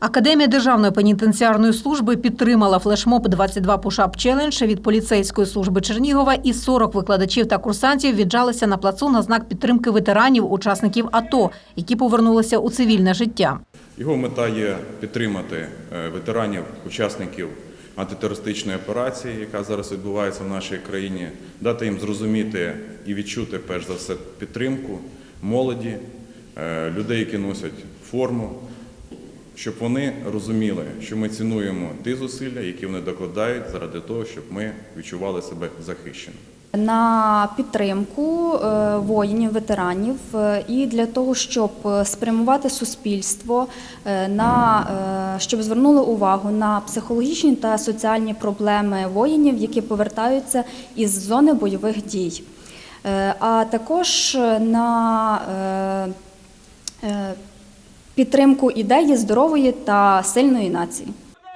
Академія Державної пенітенціарної служби підтримала флешмоб 22 пушап челендж від поліцейської служби Чернігова і 40 викладачів та курсантів віджалися на плацу на знак підтримки ветеранів, учасників АТО, які повернулися у цивільне життя. Його мета є підтримати е, ветеранів, учасників антитерористичної операції, яка зараз відбувається в нашій країні, дати їм зрозуміти і відчути перш за все підтримку молоді, е, людей, які носять форму, щоб вони розуміли, що ми цінуємо ті зусилля, які вони докладають заради того, щоб ми відчували себе захищеними. на підтримку е, воїнів, ветеранів е, і для того, щоб е, спрямувати суспільство на щоб звернуло увагу на психологічні та соціальні проблеми воїнів, які повертаються із зони бойових дій, а також на підтримку ідеї здорової та сильної нації.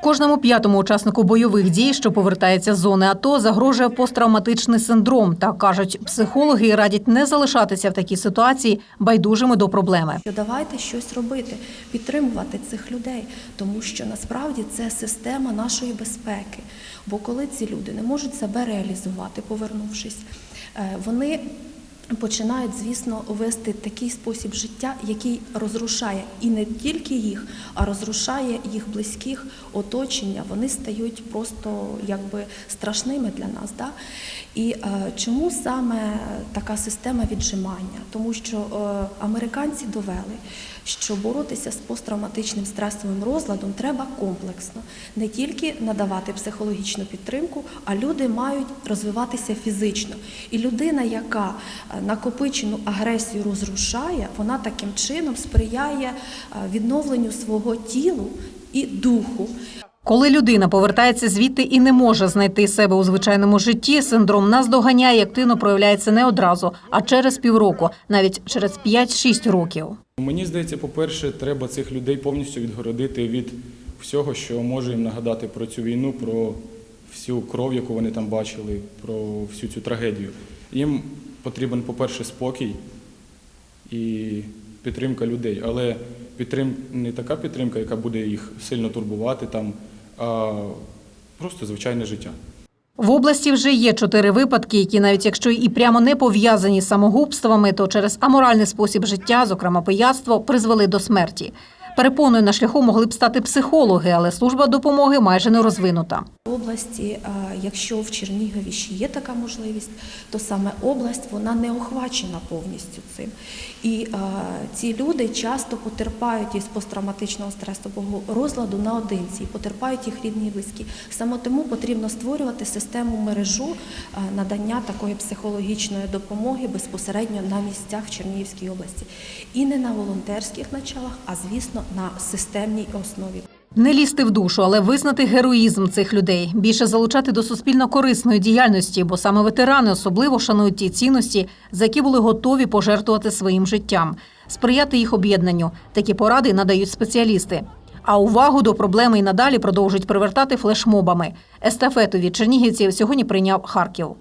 Кожному п'ятому учаснику бойових дій, що повертається з зони АТО, загрожує посттравматичний синдром. Та кажуть, психологи радять не залишатися в такій ситуації байдужими до проблеми. Давайте щось робити, підтримувати цих людей, тому що насправді це система нашої безпеки. Бо коли ці люди не можуть себе реалізувати, повернувшись, е, вони починають, звісно, вести такий спосіб життя, який розрушає і не тільки їх, а розрушає їх близьких оточення. Вони стають просто якби страшними для нас. Да? І е, чому саме така система віджимання? Тому що е, американці довели, що боротися з посттравматичним стресовим розладом треба комплексно, не тільки надавати психологічну підтримку, а люди мають розвиватися фізично. І людина, яка е, накопичену агресію розрушає, вона таким чином сприяє е, відновленню свого тілу і духу. Коли людина повертається звідти і не може знайти себе у звичайному житті, синдром наздоганяє і активно проявляється не одразу, а через півроку, навіть через 5-6 років. Мені здається, по-перше, треба цих людей повністю відгородити від всього, що може їм нагадати про цю війну, про всю кров, яку вони там бачили, про всю цю трагедію. Їм потрібен, по-перше, спокій і підтримка людей. Але підтрим... не така підтримка, яка буде їх сильно турбувати, там, а просто звичайне життя. В області вже є чотири випадки, які навіть якщо і прямо не пов'язані з самогубствами, то через аморальний спосіб життя, зокрема пияцтво, призвели до смерті. Перепоною на шляху могли б стати психологи, але служба допомоги майже не розвинута. В області, якщо в Чернігові ще є така можливість, то саме область вона не охвачена повністю цим. І ці люди часто потерпають із посттравматичного стресового розладу наодинці, потерпають їх рідні і близькі. Саме тому потрібно створювати систему мережу надання такої психологічної допомоги безпосередньо на місцях в Чернігівській області. І не на волонтерських началах, а звісно на системній основі. Не лізти в душу, але визнати героїзм цих людей, більше залучати до суспільно корисної діяльності, бо саме ветерани особливо шанують ті цінності, за які були готові пожертвувати своїм життям, сприяти їх об'єднанню. Такі поради надають спеціалісти. А увагу до проблеми і надалі продовжують привертати флешмобами. Естафету від чернігівців сьогодні прийняв Харків.